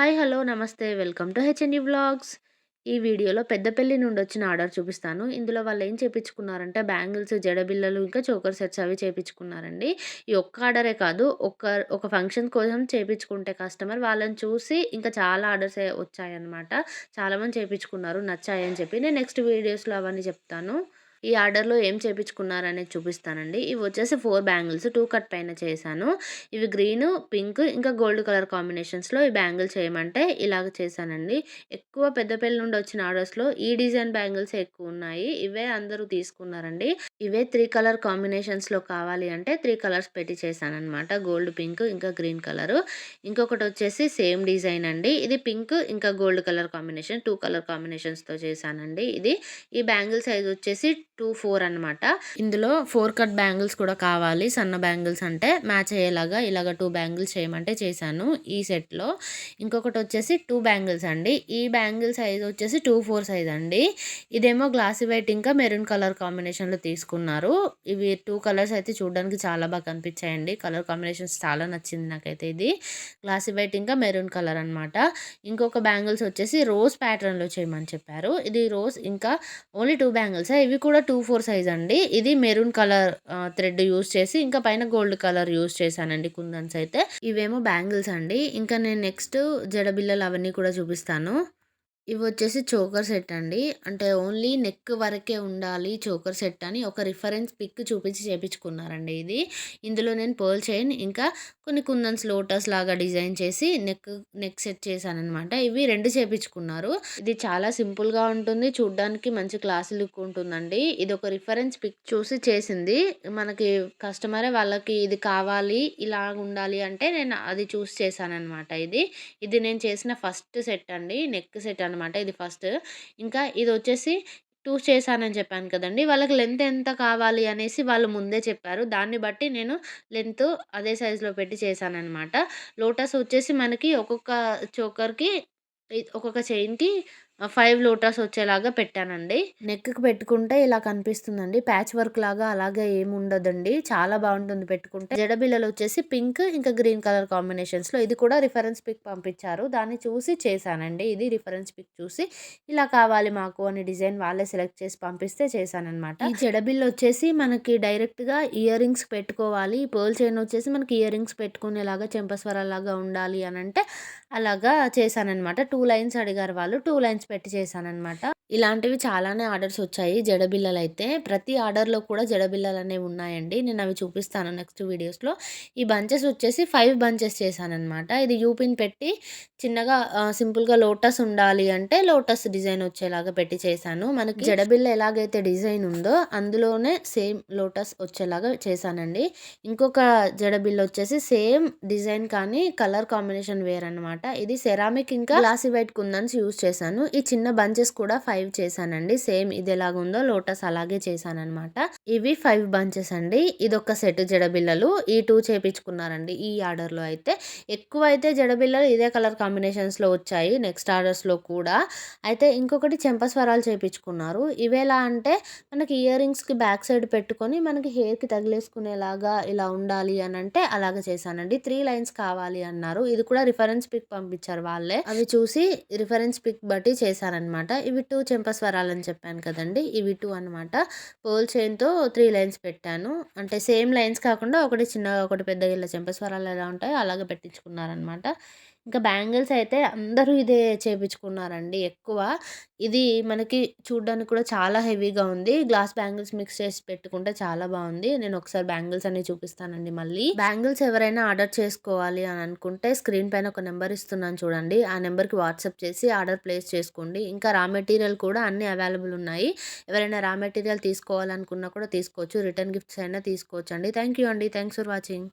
Hi hello నమస్తే. Welcome to HNU vlogs. ఈ వీడియోలో పెద్దపల్లి నుండి వచ్చిన ఆర్డర్ చూపిస్తాను. ఇందులో వాళ్ళు ఏం చేపించుకున్నారంటే బ్యాంగిల్స్ జడబిల్లలు ఇంకా చోకర్ సెట్స్ అవి చేపించుకున్నారండి ఈ ఒక్క ఆర్డరే కాదు ఒక ఒక ఫంక్షన్ కోసం చేపించుకుంటే కస్టమర్ వాళ్ళని చూసి ఇంకా చాలా ఆర్డర్స్ వచ్చాయన్నమాట. చాలామంది చేపించుకున్నారు నచ్చాయని చెప్పి. నేను నెక్స్ట్ వీడియోస్లో అవన్నీ చెప్తాను. ఈ ఆర్డర్లో ఏం చేయించుకున్నారనేది చూపిస్తానండి. ఇవి వచ్చేసి ఫోర్ బ్యాంగిల్స్ టూ కట్ పైన చేశాను. ఇవి గ్రీన్ పింక్ ఇంకా గోల్డ్ కలర్ కాంబినేషన్స్లో ఈ బ్యాంగిల్స్ చేయమంటే ఇలాగ చేశానండి. ఎక్కువ పెద్దపల్లి నుండి వచ్చిన ఆర్డర్స్లో ఈ డిజైన్ బ్యాంగిల్స్ ఎక్కువ ఉన్నాయి. ఇవే అందరూ తీసుకున్నారండి. ఇవే త్రీ కలర్ కాంబినేషన్స్లో కావాలి అంటే త్రీ కలర్స్ పెట్టి చేశాను అనమాట గోల్డ్ పింక్ ఇంకా గ్రీన్ కలర్. ఇంకొకటి వచ్చేసి సేమ్ డిజైన్ అండి. ఇది పింక్ ఇంకా gold colour combination two colour కాంబినేషన్స్తో చేశానండి ఇది. ఈ బ్యాంగిల్ సైజ్ వచ్చేసి టూ ఫోర్ అనమాట ఇందులో ఫోర్ కట్ బ్యాంగిల్స్ కూడా కావాలి. సన్న బ్యాంగిల్స్ అంటే మ్యాచ్ అయ్యేలాగా ఇలాగ టూ బ్యాంగిల్స్ చేయమంటే చేశాను ఈ సెట్లో. ఇంకొకటి వచ్చేసి టూ బ్యాంగిల్స్ అండి. ఈ బ్యాంగిల్ సైజ్ వచ్చేసి టూ ఫోర్ సైజ్ అండి. ఇదేమో గ్లాసీ వైట్ ఇంకా మెరూన్ కలర్ కాంబినేషన్లో తీసుకున్నారు. ఇవి టూ కలర్స్ అయితే చూడడానికి చాలా బాగా కనిపించాయండి. కలర్ కాంబినేషన్స్ చాలా నచ్చింది నాకైతే ఇది. గ్లాసీ వైట్ ఇంకా మెరూన్ కలర్ అనమాట ఇంకొక బ్యాంగిల్స్ వచ్చేసి రోజ్ ప్యాటర్న్లో చేయమని చెప్పారు. ఇది రోజ్ ఇంకా ఓన్లీ టూ బ్యాంగిల్స్? ఇవి కూడా టూ ఫోర్ సైజ్ అండి. ఇది మెరూన్ కలర్ థ్రెడ్ యూస్ చేసి ఇంకా పైన గోల్డ్ కలర్ యూస్ చేశానండి కుందన్స్ అయితే. ఇవేమో బ్యాంగిల్స్ అండి. ఇంకా నేను నెక్స్ట్ జడబిల్లలు అవన్నీ కూడా చూపిస్తాను. ఇవి వచ్చేసి చోకర్ సెట్ అండి. అంటే ఓన్లీ నెక్ వరకే ఉండాలి చోకర్ సెట్ అని ఒక రిఫరెన్స్ పిక్ చూపించి చేపించుకున్నారండి ఇది. ఇందులో నేను పర్ల్ చైన్ ఇంకా కొన్ని కుందన్స్ లోటస్ లాగా డిజైన్ చేసి నెక్ నెక్ సెట్ చేశాను అనమాట ఇవి రెండు చేపించుకున్నారు. ఇది చాలా సింపుల్గా ఉంటుంది. చూడ్డానికి మంచి క్లాస్ లుక్ ఉంటుందండి. ఇది ఒక రిఫరెన్స్ పిక్ చూసి చేసింది. మనకి కస్టమరే వాళ్ళకి ఇది కావాలి ఇలా ఉండాలి అంటే నేను అది చూసి చేశానమాట ఇది. ఇది నేను చేసిన ఫస్ట్ సెట్ అండి. నెక్ సెట్ అనమాట అనమాట ఇది ఫస్ట్. ఇంకా ఇది వచ్చేసి టూ చేశానని చెప్పాను కదండి. వాళ్ళకి లెంత్ ఎంత కావాలి అనేసి వాళ్ళు ముందే చెప్పారు. దాన్ని బట్టి నేను లెంత్ అదే సైజులో పెట్టి చేశానమాట లోటస్ వచ్చేసి మనకి ఒక్కొక్క చోకర్కి ఒక్కొక్క చైన్కి ఫైవ్ లోటస్ వచ్చేలాగా పెట్టానండి. నెక్కి పెట్టుకుంటే ఇలా కనిపిస్తుందండి. ప్యాచ్ వర్క్ లాగా అలాగే ఏమి ఉండదండి. చాలా బాగుంటుంది పెట్టుకుంటే. జడబిల్లలు వచ్చేసి పింక్ ఇంకా గ్రీన్ కలర్ కాంబినేషన్స్లో ఇది కూడా రిఫరెన్స్ పిక్ పంపించారు. దాన్ని చూసి చేశానండి. ఇది రిఫరెన్స్ పిక్ చూసి ఇలా కావాలి మాకు అని డిజైన్ వాళ్ళే సెలెక్ట్ చేసి పంపిస్తే చేశానమాట ఈ జడబిల్ వచ్చేసి మనకి డైరెక్ట్గా ఇయర్ రింగ్స్ పెట్టుకోవాలి పర్ల్ చైన్ వచ్చేసి మనకి ఇయర్ రింగ్స్ పెట్టుకునేలాగా చెంపస్వరాలాగా ఉండాలి అని అంటే అలాగా చేశానమాట టూ లైన్స్ అడిగారు వాళ్ళు. టూ లైన్స్ పెట్టి చేశాననమాట ఇలాంటివి చాలానే ఆర్డర్స్ వచ్చాయి. జడబిల్లలు అయితే ప్రతి ఆర్డర్లో కూడా జడబిల్లలు అనేవి ఉన్నాయండి. నేను అవి చూపిస్తాను నెక్స్ట్ వీడియోస్లో. ఈ బంచెస్ వచ్చేసి ఫైవ్ బంచెస్ చేశానమాట ఇది యూపిన్ పెట్టి చిన్నగా సింపుల్గా లోటస్ ఉండాలి అంటే లోటస్ డిజైన్ వచ్చేలాగా పెట్టి చేశాను. మనకి జడబిల్ల ఎలాగైతే డిజైన్ ఉందో అందులోనే సేమ్ లోటస్ వచ్చేలాగా చేశానండి. ఇంకొక జడబిల్ల వచ్చేసి సేమ్ డిజైన్ కానీ కలర్ కాంబినేషన్ వేర్ అనమాట ఇది సెరామిక్ ఇంకా గ్లాసీ వైట్ కుందన్స్ యూస్ చేశాను. ఈ చిన్న బంచెస్ కూడా ఫైవ్ చేశానండి. సేమ్ ఇది ఎలాగుందో లోటస్ అలాగే చేశానమాట ఇవి ఫైవ్ బంచెస్ అండి. ఇది ఒక సెట్ జడబిల్లలు ఈ టూ చేపించుకున్నారండి ఈ ఆర్డర్లో అయితే. ఎక్కువ అయితే జడబిల్లలు ఇదే కలర్ కాంబినేషన్స్లో వచ్చాయి నెక్స్ట్ ఆర్డర్స్లో కూడా. అయితే ఇంకొకటి చెంపస్వరాలు చేపించుకున్నారు. ఇవేలా అంటే మనకి ఇయర్ రింగ్స్కి బ్యాక్ సైడ్ పెట్టుకొని మనకి హెయిర్కి తగిలేసుకునేలాగా ఇలా ఉండాలి అని అంటే అలాగే చేశానండి. త్రీ లైన్స్ కావాలి అన్నారు. ఇది కూడా రిఫరెన్స్ పిక్ పంపించారు వాళ్ళే. అవి చూసి రిఫరెన్స్ పిక్ బట్టి చేశారనమాట ఇవి టూ చెంపస్వరాలు అని చెప్పాను కదండి! ఇవి టూ అనమాట పోల్ చైన్తో త్రీ లైన్స్ పెట్టాను. అంటే సేమ్ లైన్స్ కాకుండా ఒకటి చిన్నగా ఒకటి పెద్దగా ఇలా చెంపస్వరాలు ఎలా ఉంటాయో అలాగే పెట్టించుకున్నారనమాట ఇంకా బ్యాంగిల్స్ అయితే అందరూ ఇదే చేపించుకున్నారండి ఎక్కువ. ఇది మనకి చూడడానికి కూడా చాలా హెవీగా ఉంది. గ్లాస్ బ్యాంగిల్స్ మిక్స్ చేసి పెట్టుకుంటే చాలా బాగుంది. నేను ఒకసారి బ్యాంగిల్స్ అన్ని చూపిస్తానండి మళ్ళీ. బ్యాంగిల్స్ ఎవరైనా ఆర్డర్ చేసుకోవాలి అని అనుకుంటే స్క్రీన్ పైన ఒక నెంబర్ ఇస్తున్నాను చూడండి. ఆ నెంబర్కి వాట్సాప్ చేసి ఆర్డర్ ప్లేస్ చేసుకోండి. ఇంకా రా మెటీరియల్ కూడా అన్ని అవైలబుల్ ఉన్నాయి. ఎవరైనా రా మెటీరియల్ తీసుకోవాలనుకున్నా కూడా తీసుకోవచ్చు. రిటర్న్ గిఫ్ట్స్ అయినా తీసుకోవచ్చు అండి థ్యాంక్ యూ అండి. Thanks for watching.